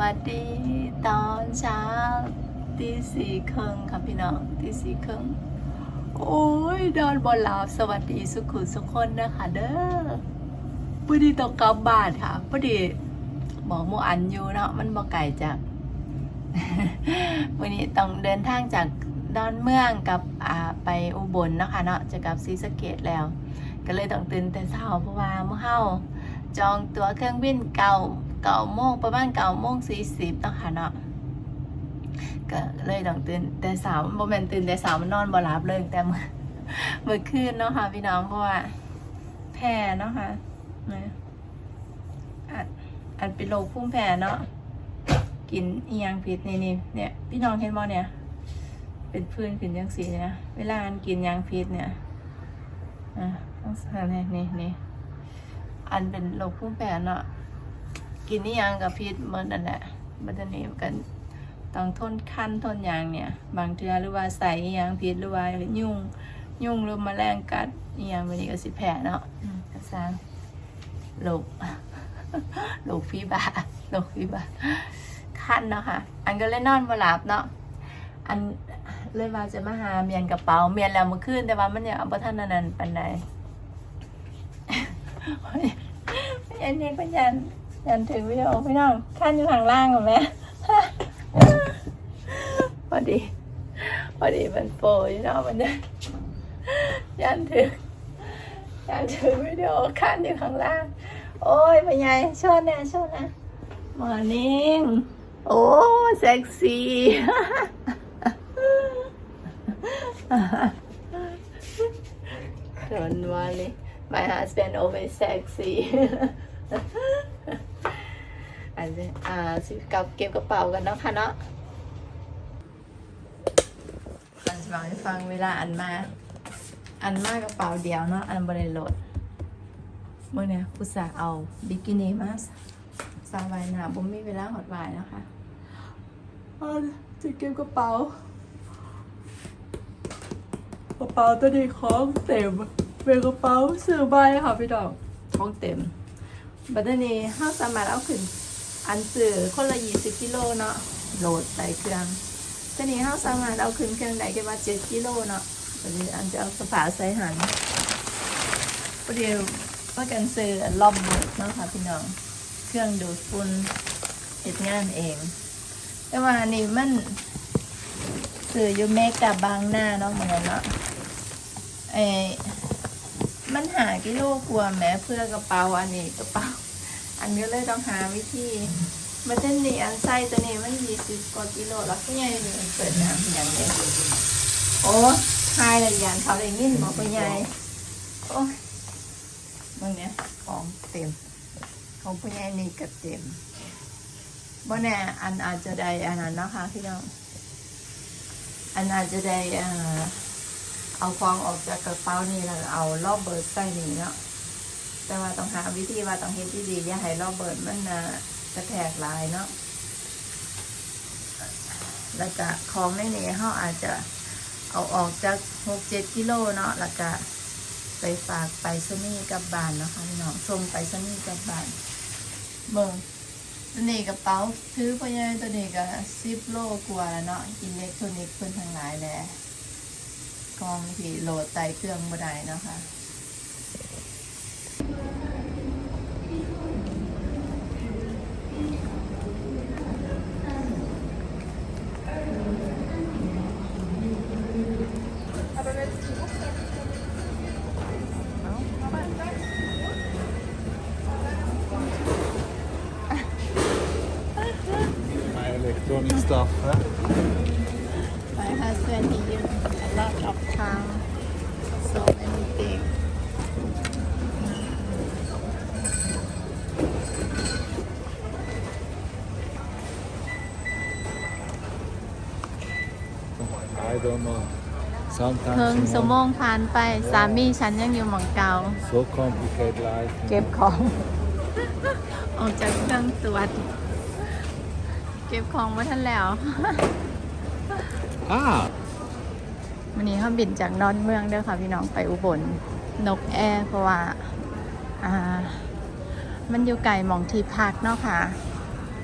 วัสดีตอนเช้าตีสี่ครึ่งค่ะพี่น้องตีสี่ครึ่งโอ้ยนอนบนหลับสวัสดีสุขุสุขคนนะคะเด้อพอดีต้องกลับบ้านค่ะพอดีบอกมูอันอยู่เนาะมันบ่ไกลจากวันนี้ต้องเดินทางจากดอนเมืองกับอ่าไปอุบลนะคะเนาะจะกลับศรีสเกดแล้ว ก็เลยต้องตื่นแต่เช้าเพราะว่าเมื่อเฮาจองตั๋วเครื่องบินเก่า เก่าโมงประมาณเก่าโมงสี่สิบนาะคะเนาะก็เลยต้องตื่นแต่เช้าโมเมนตื่นแต่เช้ามันนอนบ่หลับเลยแต่เมื่อเมื่อคืนเนาะค่ะพี่น้องเพราะว่าแพ้เนาะค่ะนะอัดอัดเป็นโรคภูมิแพ้เนาะกินอียงผิดนี่นี่เนี่ยพี่น้องเห็นบ่เนี่ย เป็นพื้นขึ้นยังสีเนี่ยเวลาอันกินยังผิดเนี่ยอะต้องใส่นี่นี่นี่อันเป็นโรคภูมิแพ้เนาะ กินนี่ยังกับพิษเหมือนนั่นแหละมันจะนี่กันต้องทนคันทนยางเนี่ย บางเทื่อหรือว่าใส่อีหยังพิษหรือว่ายุ่งยุ่งหรือแมลงกัดอีหยังวันนี้ก็สิแพ้เนาะอืมก็สร้างโรคโรคฟีบาโรคฟีบาคันเนาะค่ะ อันก็เลยนอนบ่หลับเนาะอันเลยว่าจะมาหาเมียนกระเป๋าเมียนแล้วเมื่อคืนแต่ว่ามันยังเอาบ่ทันอันนั้นปานใดยันนี่ก็ยัน ยันถึงวิดีโอพี่น้องขั้นอยู่ข้างล่างกับแม่พอดีพอดีมันโปรอยู่เนาะมันยันถึงยันถึงวิดีโอขั้นอยู่ข้างล่าง โอ้ยเป็นไงชดนะชดนะมอร์นิ่งโอ้เซ็กซี่ Don't worry, my husband always sexy. อันนี้อ่าสิกับเก็บกระเป๋ากันเนาะค่ะเนาะอันจะบอกให้ฟังเวลาอันมา อันมากระเป๋าเดียวเนาะอันบริโลดเมื่อเนี่ยอุตส่าห์เอาบิกินี่มาสาวายน้ำผมมีเวลาหดวายนะคะอจะเก็บกระเป๋ากระเป๋าตัวนี้ของเต็มเป็นกระเป๋าซื้อใบค่ะพี่ดอกของเต็มบัดนี้ห้าสามารถเอาขึ้น อันซื้อคนละยี่สิบกิโลเนาะโหลดใส่เครื่องตัวนี้ห้าสามารถเอาขึ้นเครื่องได้แค่ว่าเจ็ดกิโลเนาะบัดนี้อันจะเอากระเป๋าใส่หันประเดี๋ยวว่ากันซื้อลอมบุกเนาะค่ะพี่น้อง เครื่องดูดฝุ่นเฮ็ดงานเอง แต่ว่านี่มันซื้ออยู่เมกกับบางหน้าเนาะเหมือนกันเนาะไอ้มันหากิโลกว่าแม้เพื่อกระเป๋าอันนี้กระเป๋า อันนี้เลยต้องหาวิธีมาเต้นนี่อันไส้ตัวนี้มันยี่สิบกว่ากิโลแล้วก็ยังมีเปิดน้ำอย่างเดียวโอ้ทายละอย่างเขาเลยนิ่นบอกไปใหญ่โอ้ยบางเนี้ยของเต็ม ของพ่อใหญ่นี่ก็เต็มบ่แน่อันอาจจะได้อันนั้นเนาะคะพี่น้องอันอาจจะได้เอ่อเอาฟองออกจากกระเป๋านี่แล้วเอารอบเบิร์ดใส่นี่เนาะ แต่ว่าต้องหาวิธีว่าต้องเฮ็ดดีๆอย่าให้รอบเบิร์ดมันนะกระแทกลายเนาะแล้วก็ของในนี้เขาอาจจะเอาออกจากหกเจ็ดกิโลเนาะแล้วก็ไปฝากไปสนีย์กลับบานนะคะพี่น้องส่งไปสนีย์กลับบานเบิ่งตัวนี้กระเป๋าถือไปยังตัวนี้ก็สิบโลกว่าแล้วเนาะอินเล็กทรอนิกส์เพิ่นทั้งหลายแหละกล้องที่โหลดไต่เครื่องบ่ได้นะคะ electronic stuff. Huh? My husband he use a lot of time so many things I don't know. เพิ่ง Sometimes สม you งผ่านไปสามีฉันยังอยู่หมองเก่า know, so complicated life. เก็บของ ออกจากเครื่องตรวจ เก็บของมาทันแล้ว Ah, วันนี้เขาบินจากนอนเมืองเด้อค่ะพี่น้องไปอุบลนกแอร์เพราะว่าอ่า มันอยู่ไกลหมองที่พักเนาะค่ะ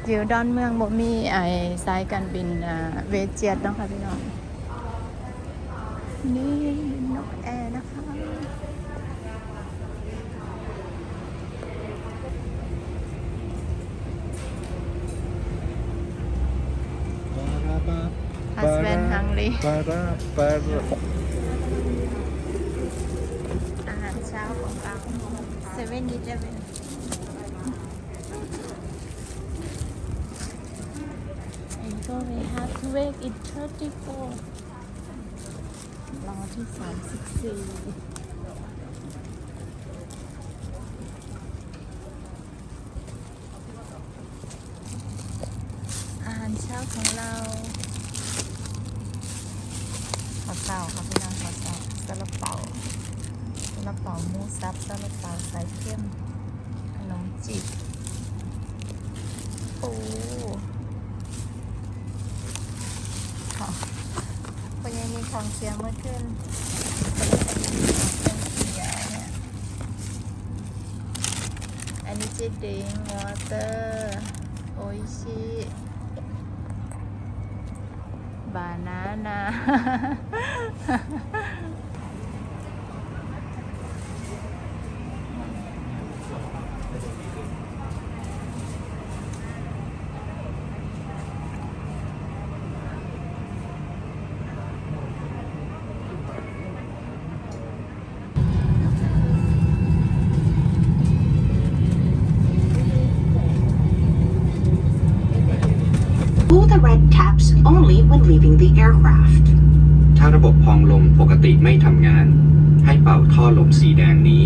อยู่ดอนเมืองบ่มีไอ้สายการบินอ่าเวเจ็ตเนาะค่ะพี่น้องนี่นกแอร์นะคะ Husband hungry ปาราปาราอาหารเช้าของเราเซเว่นดีเจเวนอันก็ we have to wait in 34รอที่ 34อาหารเช้าของเราข้าวเต่าค่ะพี่น้องข้าวเต่าซาลาเปาซาลาเปาหมูสับซาลาเปาใส่เข้มขนมจีบปูค่ะคนยังมีของเสียงเมื่อคืนอันนี้จะดิงวอเตอร์โออิชิ บานานา flaps only when leaving the aircraft ถ้าระบบพองลมปกติไม่ทำงาน ให้เป่าท่อลมสีแดงนี้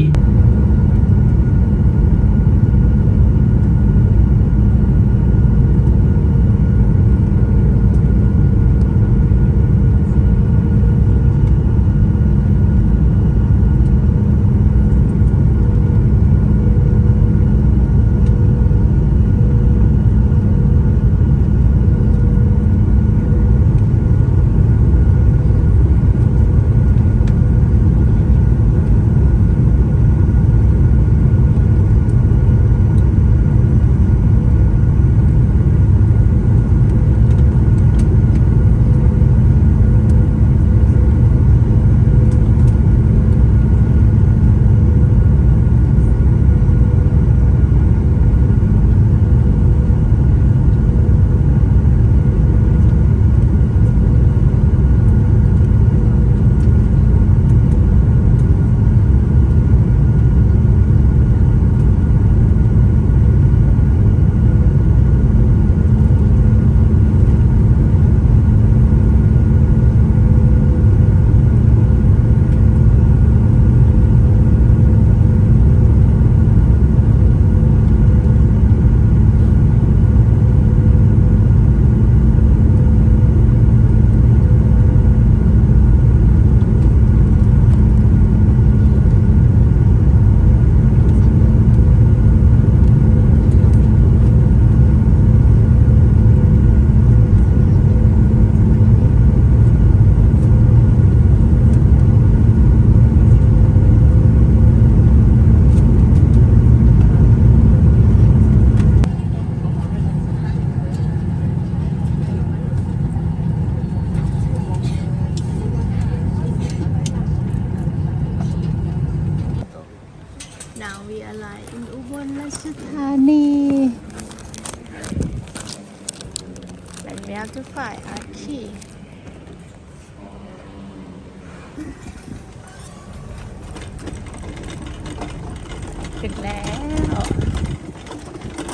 ถึงแล้ว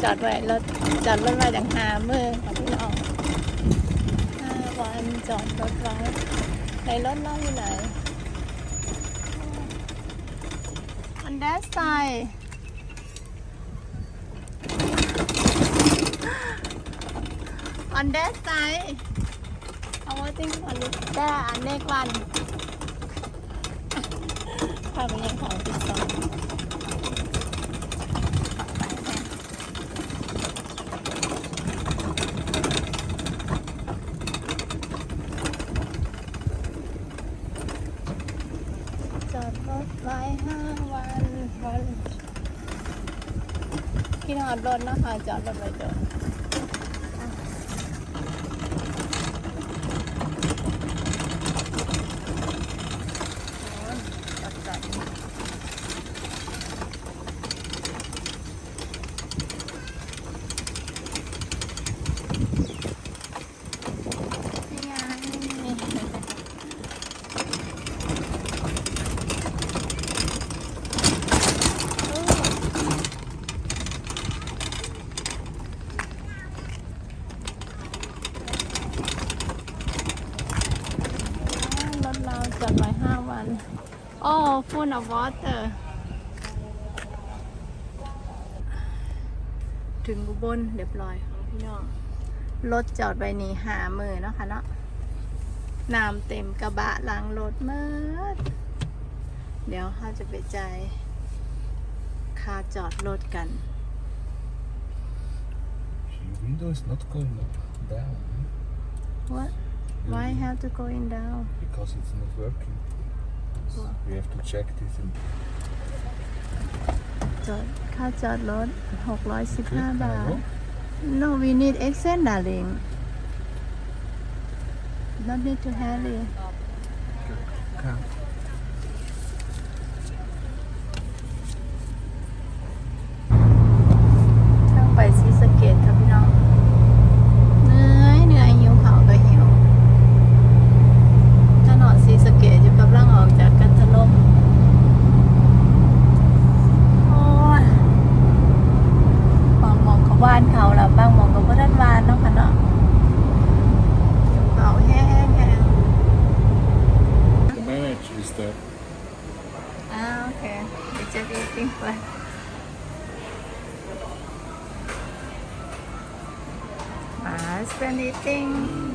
จอดไว้รถจอดรถไว้ดังหาเมือค่ะพี่น้องห้าวันจอดรถไว้ในรถน้องอยู่ไหน on that side on that side I waiting for it there and next one พาไปยังของติดต่อจอดรถไว้ห้าวัน วันพี่นอนรถนะคะจอดรถไว้เดิ full of water ถึงอุบลเรียบร้อยค่ะพี่น้องรถจอดไว้นี่หามือเนาะค่ะเนาะน้ำเต็มกระบะล้างรถเมื่อเดี๋ยวเขาจะไปจ่ายค่าจอดรถกัน Your window is not going down What why have to go in down because it's not working. We have to check this in จอดค่าจอดรถ 615 บาท Hello? No we need exit darling not need to hurry Can. ช่ looking like. My husband eating.